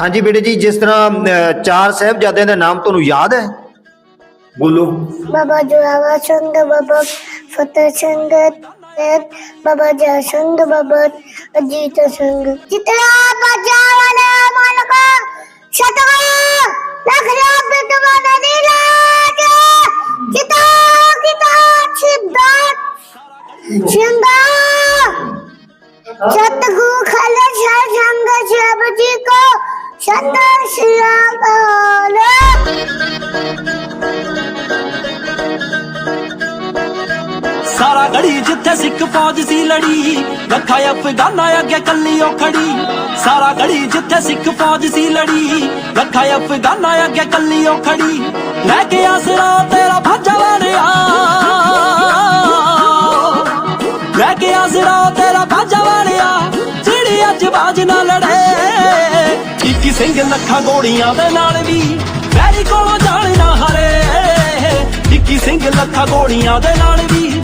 ਹਾਂਜੀ ਬੇਟੇ ਜੀ ਜਿਸ ਤਰ੍ਹਾਂ ਅਹ, ਚਾਰ ਸਾਹਿਬਜ਼ਾਦਿਆਂ ਦੇ ਨਾਮ ਤੁਹਾਨੂੰ ਯਾਦ ਹੈ? ਬੋਲੋ। ਬਾਬਾ ਜੋਰਾਵਰ ਸਿੰਘ ਬਾਬਾ ਫਤਿਹ ਸਿੰਘ ਤੇ ਬਾਬਾ ਜੈ ਸਿੰਘ ਬਾਬਾ ਅਜੀਤ ਸਿੰਘ। ਜਿਤਨਾ ਬਾਜਾ ਵਾਲੇ ਮਾਲਕ ਸ਼ਤਵਾ ਲੱਖ ਰੱਬ ਤੁਮਨ ਦੀ ਰਾਜ। ਕਿਤਾ ਕਿਤਾ ਛਿੱਦਾ ਸਿੰਘਾ ਸਤਗੁਰੂ ਖਾਲਸਾ ਸੰਗ ਜਬ ਜੀ ਕੋ ਸਤ ਸ੍ਰੀ ਅਕਾਲ ਸਾਰਾ ਗੜੀ ਜਿੱਥੇ ਸਿੱਖ ਫੌਜ ਸੀ ਲੜੀ, ਰੱਖਾ ਅਫਗਾਨਾ ਅੱਗੇ ਕੱਲੀ ਉਹ ਖੜੀ। ਸਾਰਾ ਗੜੀ ਜਿੱਥੇ ਸਿੱਖ ਫੌਜ ਸੀ ਲੜੀ, ਰੱਖਾ ਅਫਗਾਨਾ ਅੱਗੇ ਕੱਲੀ ਉਹ ਖੜੀ। ਲੈ ਕੇ ਆਸਰਾ ਤੇਰਾ ਭਾਜਾ ਵਾਲਿਆ ਲੈ ਕੇ ਆਸਰਾ ਤੇਰਾ ਭਾਜਾ ਵਾਲਿਆ ਜਿਹੜੀ ਅੱਜ ਬਾਜ ਨਾਲ ਸਿੰਘ ਲੱਖਾਂ ਗੋੜੀਆਂ ਦੇ ਨਾਲ ਵੀ ਵੈਰੀ ਕੋਲ ਜਾਣ ਨਾ ਹਰੇ। ਇੱਕੀ ਸਿੰਘ ਲੱਖਾਂ ਗੋੜੀਆਂ ਦੇ ਨਾਲ ਵੀ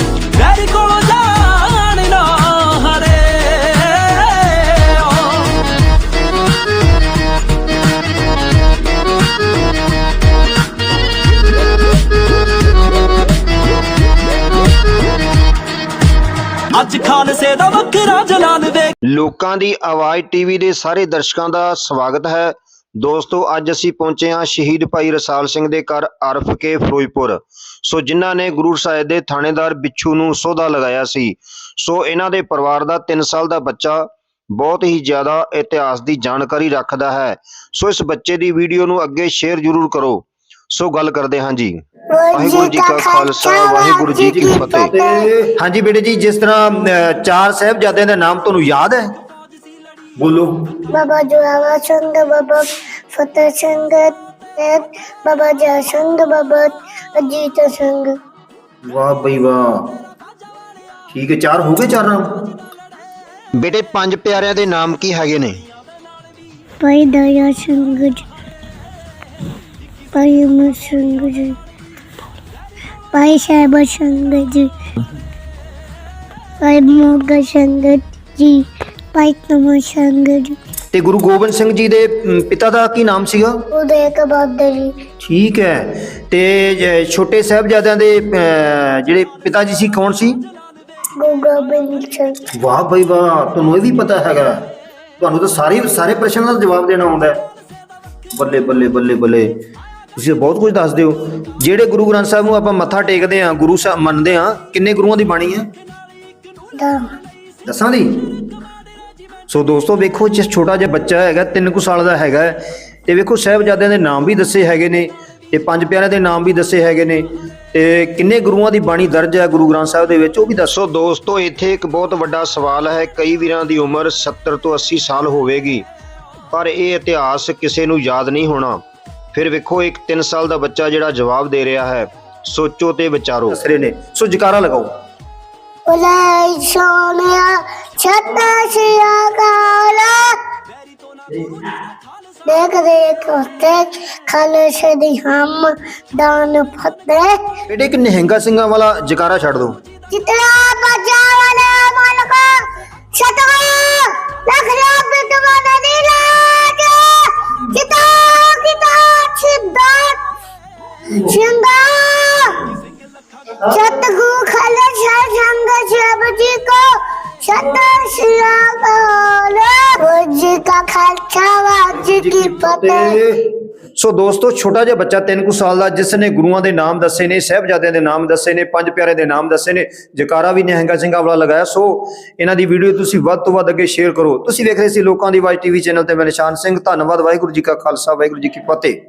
ਅੱਜ ਖਾਲਸੇ ਦਾ ਵੱਖਰਾ ਜਲਾਲ ਵੇ। ਲੋਕਾਂ ਦੀ ਆਵਾਜ਼ ਟੀਵੀ ਦੇ ਸਾਰੇ ਦਰਸ਼ਕਾਂ ਦਾ ਸਵਾਗਤ ਹੈ। ਦੋਸਤੋ, ਅੱਜ ਅਸੀਂ ਪਹੁੰਚੇ ਹਾਂ ਸ਼ਹੀਦ ਭਾਈ ਰਸਾਲ ਸਿੰਘ ਦੇ ਘਰ ਅਰਫ ਕੇ ਫਿਰੋਜ਼ਪੁਰ। ਸੋ ਜਿਨ੍ਹਾਂ ਨੇ ਗੁਰੂ ਸਾਹਿਬ ਦੇ ਥਾਣੇਦਾਰ ਬਿੱਛੂ ਨੂੰ ਸੋਧਾ ਲਗਾਇਆ ਸੀ, ਸੋ ਇਹਨਾਂ ਦੇ ਪਰਿਵਾਰ ਦਾ 3 ਸਾਲ ਦਾ ਬੱਚਾ ਬਹੁਤ ਹੀ ਜ਼ਿਆਦਾ ਇਤਿਹਾਸ ਦੀ ਜਾਣਕਾਰੀ ਰੱਖਦਾ ਹੈ। ਸੋ ਇਸ ਬੱਚੇ ਦੀ ਵੀਡੀਓ ਨੂੰ ਅੱਗੇ ਸ਼ੇਅਰ ਜ਼ਰੂਰ ਕਰੋ। ਸੋ ਗੱਲ ਕਰਦੇ ਹਾਂ ਜੀ। ਵਾਹਿਗੁਰੂ ਜੀ ਕਾ ਖਾਲਸਾ ਵਾਹਿਗੁਰੂ ਜੀ ਕੀ ਫਤਿਹ। ਹਾਂਜੀ ਬੇਟੇ ਜੀ ਜਿਸ ਤਰ੍ਹਾਂ ਚਾਰ ਸਾਹਿਬਜ਼ਾਦਿਆਂ ਦੇ ਨਾਮ ਤੁਹਾਨੂੰ ਯਾਦ ਹੈ? ਬੋਲੋ। ਬਾਬਾ ਜੋਰਾਵਰ ਸਿੰਘ ਬਾਬਾ ਫਤਿਹ ਸਿੰਘ ਤੇ ਬਾਬਾ ਜੈ ਸਿੰਘ ਬਾਬਾ ਅਜੀਤ ਸਿੰਘ ਵਾਹ ਬਈ ਵਾਹ। ਠੀਕ ਹੈ ਚਾਰ ਹੋ ਗਏ ਚਾਰ ਨਾਮ? ਬੇਟੇ ਪੰਜ ਪਿਆਰਿਆਂ ਦੇ ਨਾਮ ਕੀ ਹੈਗੇ ਨੇ? ਭਾਈ ਦਇਆ ਸਿੰਘ ਜੀ। ਅਮਰ ਸਿੰਘ ਜੀ ਭਾਈ ਸਾਹਿਬ ਸਿੰਘ ਜੀ ਭਾਈ ਮੋਗਾ ਸਿੰਘ ਜੀ ਭਾਈ ਤਮਾ ਸਿੰਘ ਜੀ ਤੇ ਗੁਰੂ ਗੋਬਿੰਦ ਸਿੰਘ ਜੀ ਦੇ ਅਮ, ਪਿਤਾ ਦਾ ਕੀ ਨਾਮ ਸੀਗਾ? ਉਹਦੇ ਇੱਕ ਬਾਦਰ ਜੀ ਠੀਕ ਹੈ। ਤੇ ਜ- ਛੋਟੇ ਸਾਹਿਬਜ਼ਾਦਿਆਂ ਦੇ ਅਹ, ਜਿਹੜੇ ਪਿਤਾ ਜੀ ਸੀ ਕੌਣ ਸੀ? ਗੋਗਾ ਬਿੰਦ ਸਿੰਘ। ਵਾਹ ਬਈ ਵਾਹ ਤੁਹਾਨੂੰ ਇਹ ਵੀ ਪਤਾ ਹੈਗਾ। ਤੁਹਾਨੂੰ ਤਾਂ ਸਾਰੇ ਸਾਰੇ ਪ੍ਰਸ਼ਨਾਂ ਦਾ ਜਵਾਬ ਦੇਣਾ ਆਉਂਦਾ ਹੈ। ਬੱਲੇ ਬੱਲੇ ਬੱਲੇ ਬੱਲੇ। ਤੁਸੀਂ ਬਹੁਤ ਕੁਝ ਦੱਸਦੇ ਹੋ। ਜਿਹੜੇ ਗੁਰੂ ਗ੍ਰੰਥ ਸਾਹਿਬ ਨੂੰ ਆਪਾਂ ਮੱਥਾ ਟੇਕਦੇ ਹਾਂ ਗੁਰੂ ਸਾਹਿਬ ਮੰਨਦੇ ਹਾਂ ਕਿੰਨੇ ਗੁਰੂਆਂ ਦੀ ਬਾਣੀ ਹੈ? ਦੱਸਾਂ। ਦੀ? ਸੋ ਦੋਸਤੋ ਵੇਖੋ ਜਿਸ ਛੋਟਾ ਜਿਹਾ ਬੱਚਾ ਹੈਗਾ 3 ਕੁ ਸਾਲ ਦਾ ਹੈਗਾ ਹੈ, ਤੇ ਵੇਖੋ ਸਾਹਿਬਜ਼ਾਦਿਆਂ ਦੇ ਨਾਮ ਵੀ ਦੱਸੇ ਹੈਗੇ ਨੇ ਤੇ ਪੰਜ ਪਿਆਰਿਆਂ ਦੇ ਨਾਮ ਵੀ ਦੱਸੇ ਹੈਗੇ ਨੇ ਤੇ ਕਿੰਨੇ ਗੁਰੂਆਂ ਦੀ ਬਾਣੀ ਦਰਜ ਹੈ ਗੁਰੂ ਗ੍ਰੰਥ ਸਾਹਿਬ ਦੇ ਵਿੱਚ ਉਹ ਵੀ ਦੱਸੋ। ਦੋਸਤੋ ਇੱਥੇ ਇੱਕ ਬਹੁਤ ਵੱਡਾ ਸਵਾਲ ਹੈ ਕਈ ਵੀਰਾਂ ਦੀ ਉਮਰ 70 ਤੋਂ 80 ਸਾਲ ਹੋਵੇਗੀ ਪਰ ਇਹ ਇਤਿਹਾਸ ਕਿਸੇ ਨੂੰ ਯਾਦ ਨਹੀਂ ਹੋਣਾ। ਫਿਰ ਵੇਖੋ ਇੱਕ 3 ਸਾਲ ਦਾ ਬੱਚਾ ਜਿਹੜਾ ਜਵਾਬ ਦੇ ਰਿਹਾ ਹੈ। ਸੋਚੋ ਤੇ ਵਿਚਾਰੋ। ਦਸਰੇ ਨੇ। ਸੋ ਜਕਾਰਾ ਲਗਾਓ। ਉਲੇ ਸੋਨਿਆ ਛੱਤਾ ਸਿਆ ਕਾਲਾ। ਦੇਖ ਦੇਖ ਉਤੇ ਖਾਲਸ ਦੀ ਹਮ ਦਾਨ ਫਤਿਹ। ਬੇਟੇ ਇੱਕ ਨਿਹੰਗਾ ਸਿੰਘਾਂ ਵਾਲਾ ਜਕਾਰਾ ਛੱਡ ਦਿਓ। ਜਿਤਨਾ ਜੀ ਕੀ ਫਤਿਹ ਸੋ ਦੋਸਤੋ ਛੋਟਾ ਜਿਹਾ ਬੱਚਾ 3 ਕੁ ਸਾਲ ਦਾ ਜਿਸ ਨੇ ਗੁਰੂਆਂ ਦੇ ਨਾਮ ਦੱਸੇ ਨੇ ਸਹਿਬਜ਼ਾਦਿਆਂ ਦੇ ਨਾਮ ਦੱਸੇ ਨੇ ਪੰਜ ਪਿਆਰੇ ਦੇ ਨਾਮ ਦੱਸੇ ਨੇ ਜਕਾਰਾ ਵੀ ਨਿਹੰਗਾ ਸਿੰਘਾਂ ਵਾਲਾ ਲਗਾਇਆ। ਸੋ ਇਹਨਾਂ ਦੀ ਵੀਡੀਓ ਤੁਸੀਂ ਵੱਧ ਤੋਂ ਵੱਧ ਅੱਗੇ ਸ਼ੇਅਰ ਕਰੋ। ਤੁਸੀਂ ਵੇਖ ਰਹੇ ਸੀ ਲੋਕਾਂ ਦੀ ਆਵਾਜ਼ ਟੀਵੀ ਚੈਨਲ ਤੇ ਮੈਂ ਨਿਸ਼ਾਨ ਸਿੰਘ। ਧੰਨਵਾਦ ਵਾਹਿਗੁਰੂ ਜੀ ਕਾ ਖਾਲਸਾ ਵਾਹਿਗੁਰੂ ਜੀ ਕੀ ਫਤਿਹ।